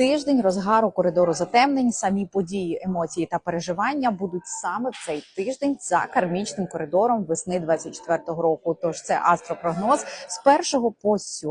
Тиждень розгару коридору затемнень, самі події, емоції та переживання будуть саме в цей тиждень за кармічним коридором весни 24-го року. Тож це астропрогноз з 1 по 7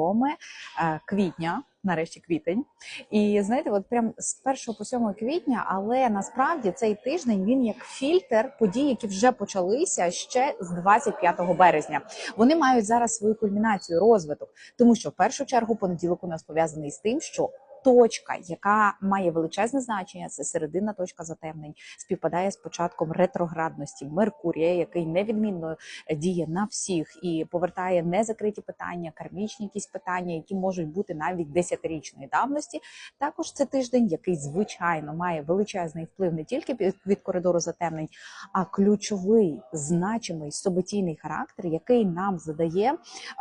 е, квітня. Нарешті квітень, і знаєте, от прям з 1 по 7 квітня, але насправді цей тиждень він як фільтр подій, які вже почалися ще з 25 березня. Вони мають зараз свою кульмінацію, розвиток, тому що в першу чергу понеділок у нас пов'язаний з тим, що точка, яка має величезне значення, це середина точка затемнень, співпадає з початком ретроградності Меркурія, який невідмінно діє на всіх і повертає незакриті питання, кармічні якісь питання, які можуть бути навіть десятирічної давності. Також це тиждень, який звичайно має величезний вплив не тільки від- коридору затемнень, а ключовий значимий суботійний характер, який нам задає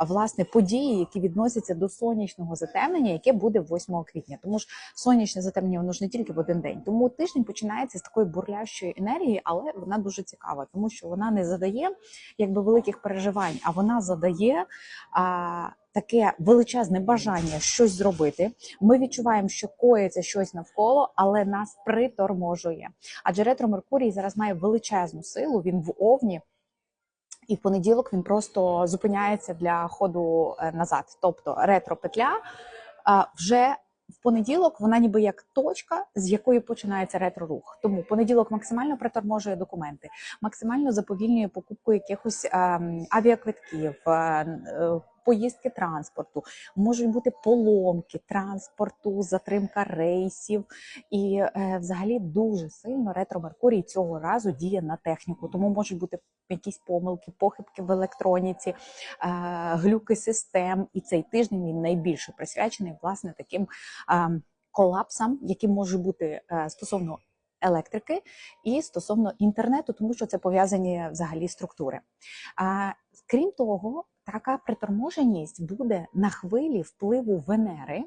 власне події, які відносяться до сонячного затемнення, яке буде 8 квітня. Тому ж сонячне затемнення воно ж не тільки в один день. Тому тиждень починається з такої бурлящої енергії, але вона дуже цікава, тому що вона не задає якби великих переживань, а вона задає. А, Таке величезне бажання щось зробити. Ми відчуваємо, що коїться щось навколо, але нас приторможує. Адже ретро Меркурій зараз має величезну силу. Він в овні, і в понеділок він просто зупиняється для ходу е, назад. Тобто ретро-петля вже в понеділок вона ніби як точка, з якої починається ретро-рух. Тому понеділок максимально приторможує документи, максимально заповільнює покупку якихось ем, авіаквитків. Поїздки транспорту можуть бути поломки транспорту, затримка рейсів, і е, взагалі дуже сильно ретро Меркурій цього разу діє на техніку. Тому можуть бути якісь помилки, похибки в електроніці, е, глюки систем. І цей тиждень він найбільше присвячений власне таким е, колапсам, які можуть бути е, стосовно електрики і стосовно інтернету, тому що це пов'язані взагалі структури. А крім того, така приторможеність буде на хвилі впливу Венери,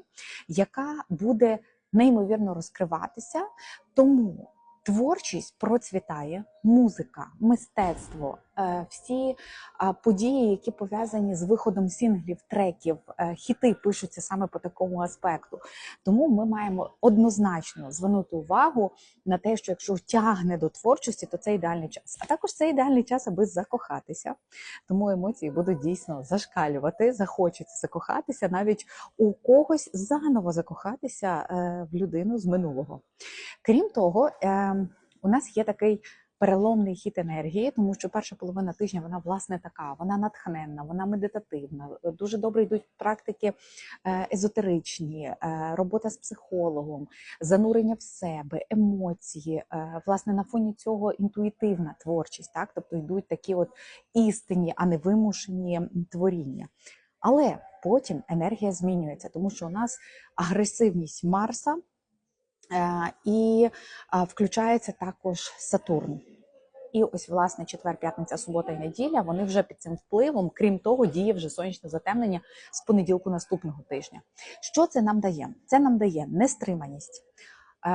яка буде неймовірно розкриватися. Тому творчість процвітає, музика, мистецтво, е, всі події, які пов'язані з виходом сінглів, треків, е, хіти пишуться саме по такому аспекту. Тому ми маємо однозначно звернути увагу на те, що якщо тягне до творчості, то це ідеальний час. А також це ідеальний час, аби закохатися. Тому емоції будуть дійсно зашкалювати, захочеться закохатися, навіть у когось заново закохатися е, в людину з минулого. Крім того, е, у нас є такий. Переломний хід енергії, тому що перша половина тижня вона власне така, вона натхненна, вона медитативна. Дуже добре йдуть практики е, езотеричні, е, робота з психологом, занурення в себе, емоції. Е, Власне, на фоні цього інтуїтивна творчість, так тобто йдуть такі от істинні, а не вимушені творіння. Але потім енергія змінюється, тому що у нас агресивність Марса і е, включається також Сатурн. І ось, власне, четвер, п'ятниця, субота і неділя вони вже під цим впливом. Крім того, діє вже сонячне затемнення з понеділку наступного тижня. Що це нам дає? Це нам дає нестриманість, е,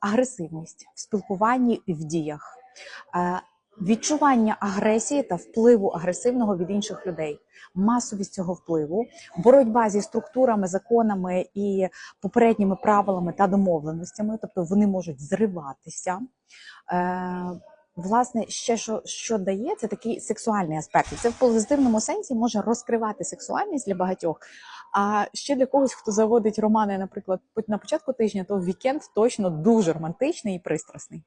агресивність в спілкуванні і в діях, е, відчування агресії та впливу агресивного від інших людей, масовість цього впливу, боротьба зі структурами, законами і попередніми правилами та домовленостями, тобто вони можуть зриватися. Власне, ще що, що дає, це такий сексуальний аспект. Це в позитивному сенсі може розкривати сексуальність для багатьох. А ще для когось, хто заводить романи, наприклад, на початку тижня, то вікенд точно дуже романтичний і пристрасний.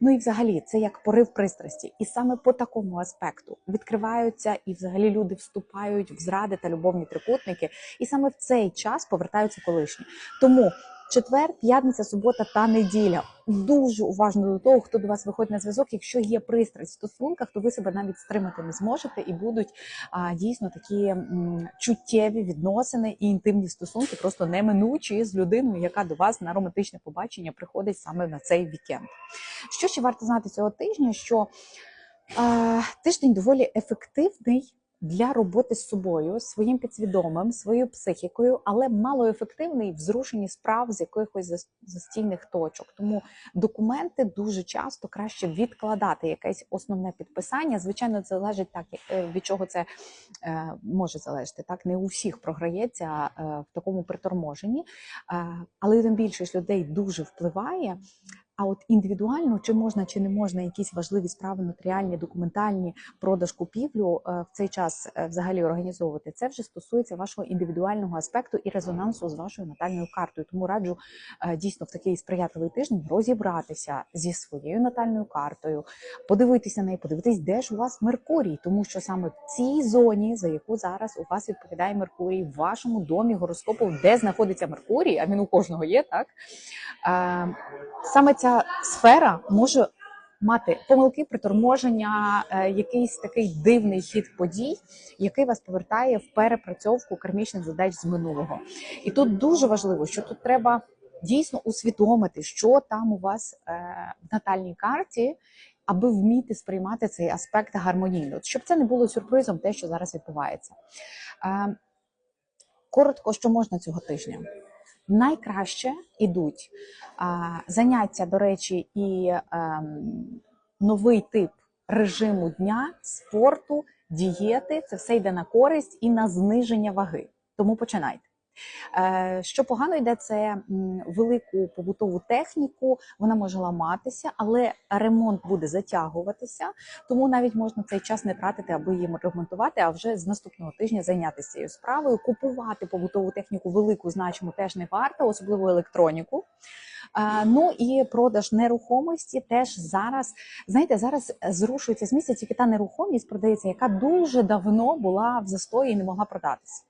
Ну і взагалі, це як порив пристрасті. І саме по такому аспекту відкриваються і взагалі люди вступають в зради та любовні трикутники, і саме в цей час повертаються колишні. Тому четвер, п'ятниця, субота та неділя. Дуже уважно до того, хто до вас виходить на зв'язок. Якщо є пристрасть в стосунках, то ви себе навіть стримати не зможете, і будуть а, дійсно такі м, чуттєві відносини і інтимні стосунки, просто неминучі з людиною, яка до вас на романтичне побачення приходить саме на цей вікенд. Що ще варто знати цього тижня? Що е, тиждень доволі ефективний для роботи з собою, своїм підсвідомим, своєю психікою, але малоефективний в зрушенні справ з якихось зас- застійних точок. Тому документи дуже часто краще відкладати якесь основне підписання. Звичайно, це залежить так, е, від чого це е, може залежати. Так не у всіх програється е, в такому приторможенні, але тим більше людей дуже впливає. А от індивідуально, чи можна, чи не можна якісь важливі справи, нотаріальні, документальні, продаж купівлю е, в цей час е, взагалі організовувати, це вже стосується вашого індивідуального аспекту і резонансу з вашою натальною картою. Тому раджу е, дійсно в такий сприятливий тиждень розібратися зі своєю натальною картою, подивитися на неї, подивитись, де ж у вас Меркурій, тому що саме в цій зоні, за яку зараз у вас відповідає Меркурій, в вашому домі гороскопу, де знаходиться Меркурій, а він у кожного є, так? Саме ця сфера може мати помилки, приторможення, е, якийсь такий дивний хід подій, який вас повертає в перепрацьовку кармічних задач з минулого. І тут дуже важливо, що тут треба дійсно усвідомити, що там у вас е, в натальній карті. Аби вміти сприймати цей аспект гармонійно, щоб це не було сюрпризом, те, що зараз відбувається. Е, Коротко, що можна цього тижня. Найкраще йдуть заняття, до речі, і ем, новий тип режиму дня, спорту, дієти. Це все йде на користь і на зниження ваги. Тому починайте. Е, Що погано йде, це велику побутову техніку, вона може ламатися, але ремонт буде затягуватися, тому навіть можна цей час не тратити, аби її ремонтувати, а вже з наступного тижня зайнятися цією справою. Купувати побутову техніку велику значимо теж не варто, особливо електроніку. Е, Ну і продаж нерухомості теж зараз, знаєте, зараз зрушується з місця тільки та нерухомість продається, яка дуже давно була в застої і не могла продатися.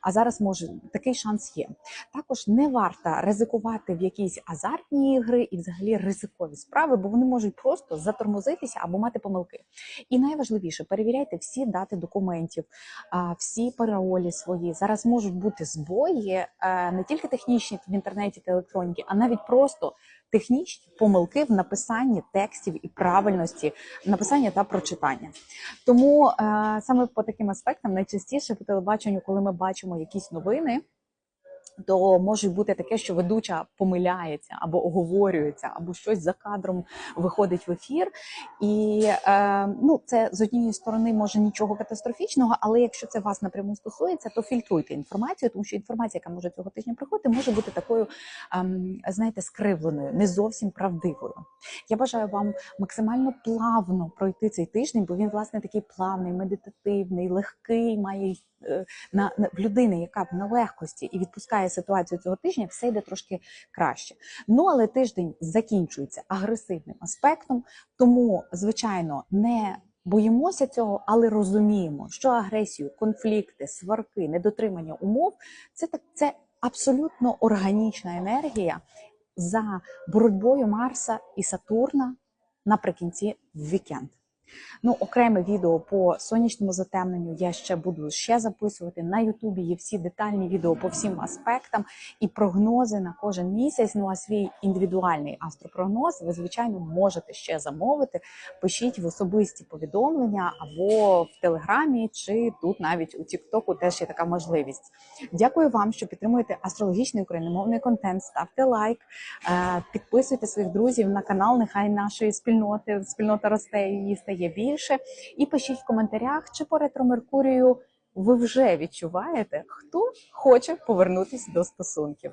А зараз може такий шанс є. Також не варто ризикувати в якісь азартні ігри і взагалі ризикові справи, бо вони можуть просто затормозитися або мати помилки. І найважливіше перевіряйте всі дати документів, всі паролі свої. Зараз можуть бути збої е, не тільки технічні в інтернеті та електроніки, а навіть просто технічні помилки в написанні текстів і правильності написання та прочитання. Тому е, саме по таким аспектам найчастіше по телебаченню, коли ми бачимо якісь новини. То може бути таке, що ведуча помиляється або оговорюється, або щось за кадром виходить в ефір. І е, ну, це з однієї сторони може нічого катастрофічного, але якщо це вас напряму стосується, то фільтруйте інформацію, тому що інформація, яка може цього тижня приходити, може бути такою, ем, знаєте, скривленою, не зовсім правдивою. Я бажаю вам максимально плавно пройти цей тиждень, бо він власне такий плавний, медитативний, легкий, має е, на, на людини, яка на легкості і відпускає ситуацію цього тижня, все йде трошки краще. Ну але тиждень закінчується агресивним аспектом, тому звичайно не. Боїмося цього, але розуміємо, що агресію, конфлікти, сварки, недотримання умов це так це абсолютно органічна енергія за боротьбою Марса і Сатурна наприкінці вікенд. Ну, окреме відео по сонячному затемненню я ще буду ще записувати. На Ютубі є всі детальні відео по всім аспектам і прогнози на кожен місяць. Ну а свій індивідуальний астропрогноз ви, звичайно, можете ще замовити. Пишіть в особисті повідомлення або в Телеграмі, чи тут навіть у Тіктоку теж є така можливість. Дякую вам, що підтримуєте астрологічний україномовний контент. Ставте лайк, е, підписуйте своїх друзів на канал. Нехай нашої спільноти спільнота росте і її стає більше. І пишіть в коментарях, чи по ретро Меркурію ви вже відчуваєте, хто хоче повернутися до стосунків.